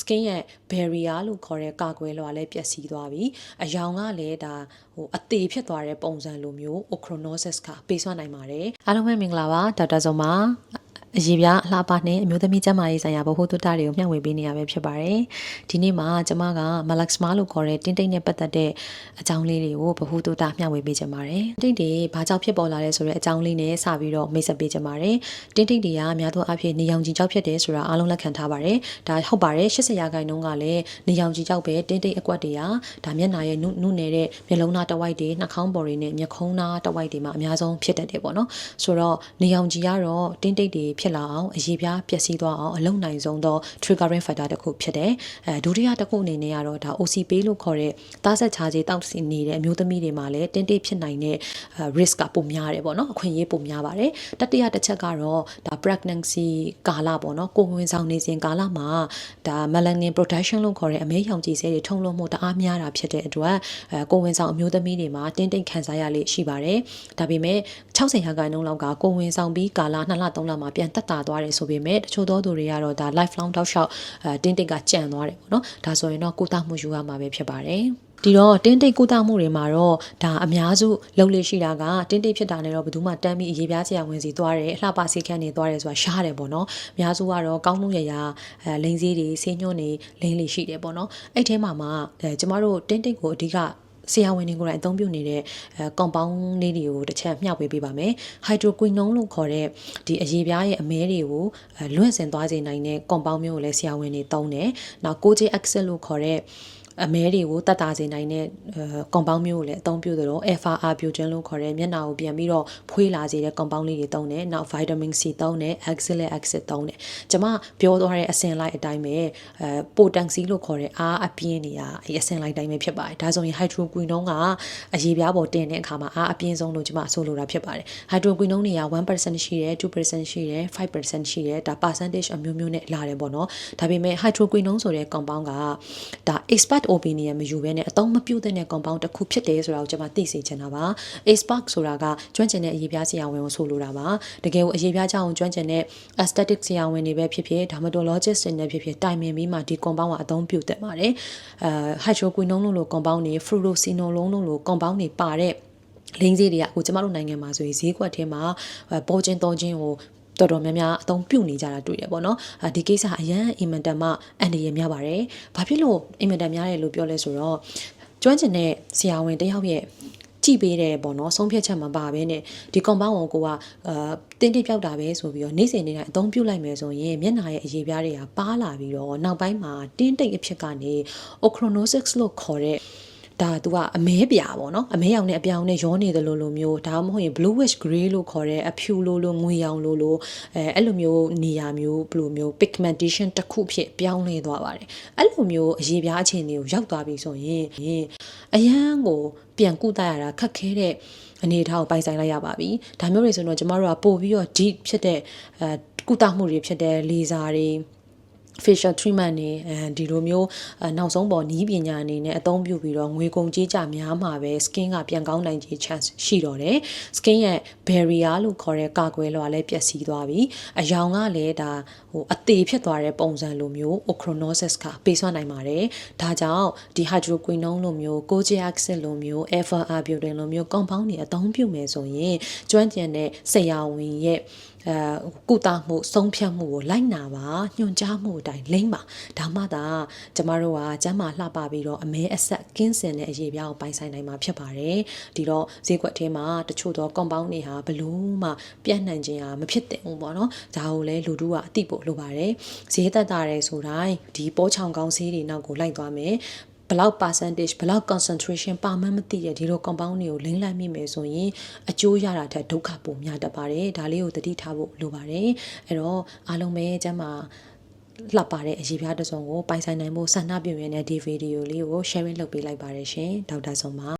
skin ရဲ့ barrier လို့ခေါ်တဲ့ကာကွယ်လွှာလည်းပျက်စီးသွားပြီအယောင်ကလည်းဒါဟိုအသေးဖြစ်သွားတဲ့ပုံစံလိုမျိုး ochronosis ကပေးစွမ်းနိုင်ပါတယ်အားလုံးပဲမင်္ဂလာပါဒေါက်တာဇုံပါ အရေးပြအလှပနဲ့အမျိုးသမီးကျန်းမာရေးဆိုင်ရာဗဟုသုတတွေကိုမျှဝေပေးနေရပဲဖြစ်ပါတယ်။ဒီနေ့မှာကျွန်မက Malaxma လို့ခေါ်တဲ့တင်းတိတ်နဲ့ပတ်သက်တဲ့အကြောင်းလေးတွေကိုဗဟုသုတမျှဝေပေးချင်ပါတယ်။တင်းတိတ်တွေဘာကြောင့်ဖြစ်ပေါ်လာလဲဆိုတဲ့အကြောင်းလေးနဲ့စပြီးတော့မိတ်ဆက်ပေးချင်ပါတယ်။တင်းတိတ်တွေကများသောအားဖြင့်နေရောင်ခြည်ကြောင့်ဖြစ်တယ်ဆိုတာအားလုံးလက်ခံထားပါတယ်။ဒါဟုတ်ပါတယ်80ရာခိုင်နှုန်းကလည်းနေရောင်ခြည်ကြောင့်ပဲတင်းတိတ်အကွက်တွေကဒါမျက်နှာရဲ့နုနုနယ်တဲ့မျက်လုံးသားတစ်ဝိုက်တွေနှာခေါင်းပေါ်တွေနဲ့မျက်ခုံးသားတစ်ဝိုက်တွေမှာအများဆုံးဖြစ်တတ်တယ်ပေါ့နော်။ဆိုတော့နေရောင်ခြည်ကတော့တင်းတိတ်တွေဖြစ်လာအောင်အရေးပြားပျက်စီးသွားအောင်အလုံနိုင်ဆုံးသော triggering factor တစ်ခုဖြစ်တယ်။အဲဒုတိယတစ်ခုအနေနဲ့ကတော့ဒါ OCP လို့ခေါ်တဲ့သားဆက်ချားကြီးတောက်စီနေတဲ့အမျိုးသမီးတွေမှာလည်းတင်းတိတ်ဖြစ်နိုင်တဲ့ risk ကပိုများတယ်ပေါ့နော်အခွင့်အရေးပိုများပါတယ်။တတိယတစ်ချက်ကတော့ဒါ pregnancy ကာလပေါ့နော်ကိုယ်ဝင်ဆောင်နေစဉ်ကာလမှာဒါ melanin production လို့ခေါ်တဲ့အမဲရောင်ခြည်ဆဲတွေထုံလုံးမှုတအားများတာဖြစ်တဲ့အတွက်အဲကိုယ်ဝင်ဆောင်အမျိုးသမီးတွေမှာတင်းတိတ်ခံစားရလေရှိပါတယ်။ဒါပေမဲ့60ရာခိုင်နှုန်းလောက်ကကိုယ်ဝင်ဆောင်ပြီးကာလ2လ3လမှာပြန်တက်တာသွားတယ်ဆိုပေမဲ့တချို့သောသူတွေကတော့ဒါ lifelong တောက်လျှောက်အဲတင်းတိတ်ကကြံသွားတယ်ပေါ့နော်ဒါဆိုရင်တော့ကုသမှုယူရမှာပဲဖြစ်ပါတယ်ဒီတော့တင်းတိတ်ကုသမှုတွေမှာတော့ဒါအများစုလုပ်လို့ရှိတာကတင်းတိတ်ဖြစ်တာနဲ့တော့ဘယ်သူမှတမ်းပြီးအရေးပြားစရာဝင်စီသွားတယ်အလှပစိတ်ခန့်နေသွားတယ်ဆိုတာရှားတယ်ပေါ့နော်အများစုကတော့ကောင်းမှုရရအဲလိန်စည်းတွေဆေးညွှန်းတွေလိန်လေးရှိတယ်ပေါ့နော်အဲ့ထဲမှာမှအဲကျမတို့တင်းတိတ်ကိုအဓိက ဆရာဝန်တွေကိုယ်တိုင်အသုံးပြုနေတဲ့အဲ compound လေးတွေကိုတစ်ချက်မျှဝေပေးပါမယ်။ hydroquinone လို့ခေါ်တဲ့ဒီအရေးပြားရဲ့အမဲတွေကိုအဲလွင့်စင်သွားစေနိုင်တဲ့ compound မျိုးကိုလည်းဆရာဝန်တွေသုံးတယ်။နောက် Koji Access လို့ခေါ်တဲ့ အမဲတွေကိုတတ်တာစေနိုင်တဲ့ကွန်ပေါင်းမျိုးကိုလည်းအသုံးပြုသလို alpha arbutin လို့ခေါ်တဲ့မျက်နှာကိုပြန်ပြီးတော့ဖွေးလာစေတဲ့ကွန်ပေါင်းလေးတွေသုံးတယ်နောက် vitamin C သုံးတယ် oxalic acid သုံးတယ်ကျွန်မပြောသွားတဲ့အစင်လိုက်အတိုင်းပဲအဲ potency လို့ခေါ်တဲ့အားအပြင်းနေရအဲအစင်လိုက်တိုင်းပဲဖြစ်ပါတယ်ဒါဆိုရင် hydroquinone ကအရေးပြားပေါ်တင်တဲ့အခါမှာအားအပြင်းဆုံးလို့ကျွန်မဆိုလိုတာဖြစ်ပါတယ် hydroquinone တွေက1%ရှိတယ်2%ရှိတယ်5%ရှိတယ်ဒါ percentage အမျိုးမျိုးနဲ့လာတယ်ပေါ့နော်ဒါပေမဲ့ hydroquinone ဆိုတဲ့ compound ကဒါ expert opinion မယူဘဲနဲ့အသုံးမပြုတဲ့ compound တစ်ခုဖြစ်တယ်ဆိုတာကိုကျွန်မသိစေချင်တာပါ Aspark ဆိုတာကကျွမ်းကျင်တဲ့အရေးပြားဆရာဝန်ကိုဆိုလိုတာပါတကယ်ကိုအရေးပြားကြောင့်ကျွမ်းကျင်တဲ့ aesthetic ဆရာဝန်တွေပဲဖြစ်ဖြစ် dermatologist တွေနဲ့ဖြစ်ဖြစ်တိုင်ပင်ပြီးမှဒီ compound ကအသုံးပြုတတ်ပါတယ်အဲ hydroquinone လို့လို့ compound တွေ fluoroquinolone လို့လို့ compound တွေပါတဲ့လိန်စီတွေကအခုကျမတို့နိုင်ငံမှာဆိုရင်ဈေးကွက်ထဲမှာပေါ်ချင်းတော်ချင်းကို တော်တော်များများအသုံးပြုနေကြတာတွေ့ရပေါ့နော်ဒီကိစ္စအရန်အင်မတန်မှအန်ဒီရများပါတယ်ဘာဖြစ်လို့အင်မတန်များတယ်လို့ပြောလဲဆိုတော့ကျွမ်းကျင်တဲ့ဆရာဝန်တယောက်ရဲ့ကြည့်ပေးတယ်ပေါ့နော်ဆုံးဖြတ်ချက်မှာပါပဲနဲ့ဒီ compound ကိုကိုကအာတင်းတိပြောက်တာပဲဆိုပြီးတော့နေ့စဉ်နေ့တိုင်းအသုံးပြုလိုက်မယ်ဆိုရင်မျက်နှာရဲ့အရေးပြားတွေကပါလာပြီးတော့နောက်ပိုင်းမှာတင်းတိတ်အဖြစ်ကနေ ochronosis လို့ခေါ်တဲ့ ဒါ तू ကအမဲပြာပေါ့နော်အမဲရောင်နဲ့အပြောင်နဲ့ရောနေတယ်လို့လိုမျိုးဒါမှမဟုတ်ရင် bluish gray လို့ခေါ်တဲ့အဖြူလိုလိုငွေရောင်လိုလိုအဲအဲ့လိုမျိုးနေရာမျိုးဘယ်လိုမျိုး pigmentation တစ်ခုဖြစ်ပြောင်းလဲသွားပါတယ်အဲ့လိုမျိုးအရေးပြားအခြေအနေကိုရောက်သွားပြီဆိုရင်အရန်ကိုပြန်ကုသရတာခက်ခဲတဲ့အနေအထားကိုပိုင်ဆိုင်လိုက်ရပါပြီဒါမျိုးတွေဆိုတော့ကျမတို့ကပို့ပြီးတော့ deep ဖြစ်တဲ့အဲကုသမှုတွေဖြစ်တဲ့လေစာတွေ facial treatment နေအဲဒီလိုမျိုးနောက်ဆုံးပေါ်နီးပညာအနေနဲ့အသုံးပြုပြီးတော့ငွေကုန်ကြေးကြများမှာပဲ skin ကပြန်ကောင်းနိုင်ခြင်း chance ရှိတော့တယ် skin ရဲ့ barrier လို့ခေါ်တဲ့ကာကွယ်လွှာလည်းပျက်စီးသွားပြီအယောင်ကလည်းဒါဟိုအသေးဖြစ်သွားတဲ့ပုံစံလိုမျိုး ochronosis ကပေးစွမ်းနိုင်ပါတယ်ဒါကြောင့်ဒီ hydroquinone လိုမျိုး kojic acid လိုမျိုး alpha arbutin လိုမျိုး compound တွေအသုံးပြုမယ်ဆိုရင်ကျွမ်းကျင်တဲ့ဆရာဝန်ရဲ့အဲကုသမှုဆုံးဖြတ်မှုကိုလိုက်နာပါညွှန်ကြားမှုအတိုင်းလိမ့်ပါဒါမှသာကျမတို့ကကျမ်းမာလှပပြီးတော့အမဲအဆက်ကင်းစင်တဲ့အရေးပြားကိုပိုင်ဆိုင်နိုင်မှာဖြစ်ပါတယ်ဒီတော့ဈေးကွက်ထဲမှာတချို့သော compound တွေဟာဘလို့မှပြန့်နှံ့ခြင်းဟာမဖြစ်တဲ့ဘူးပေါ့နော်ဒါကိုလည်းလူတို့ကအသိဖို့လိုပါတယ်ဈေးသက်သာတယ်ဆိုတိုင်းဒီပိုးချောင်ကောင်းဈေးတွေနောက်ကိုလိုက်သွားမယ် ဘလောက် percentage ဘလောက် concentration ပါမှန်းမသိရဒီလို compound တွေကိုလိမ့်လိုက်မိမယ်ဆိုရင်အကျိုးရတာထက်ဒုက္ခပိုများတတ်ပါတယ်ဒါလေးကိုသတိထားဖို့လိုပါတယ်အဲ့တော့အားလုံးပဲကျမ်းမာလှပတဲ့အရေးပြားတစ်စုံကိုပိုင်ဆိုင်နိုင်ဖို့ဆန္ဒပြုရတဲ့ဒီဗီဒီယိုလေးကို sharing လုပ်ပေးလိုက်ပါတယ်ရှင်ဒေါက်တာဆုံးပါ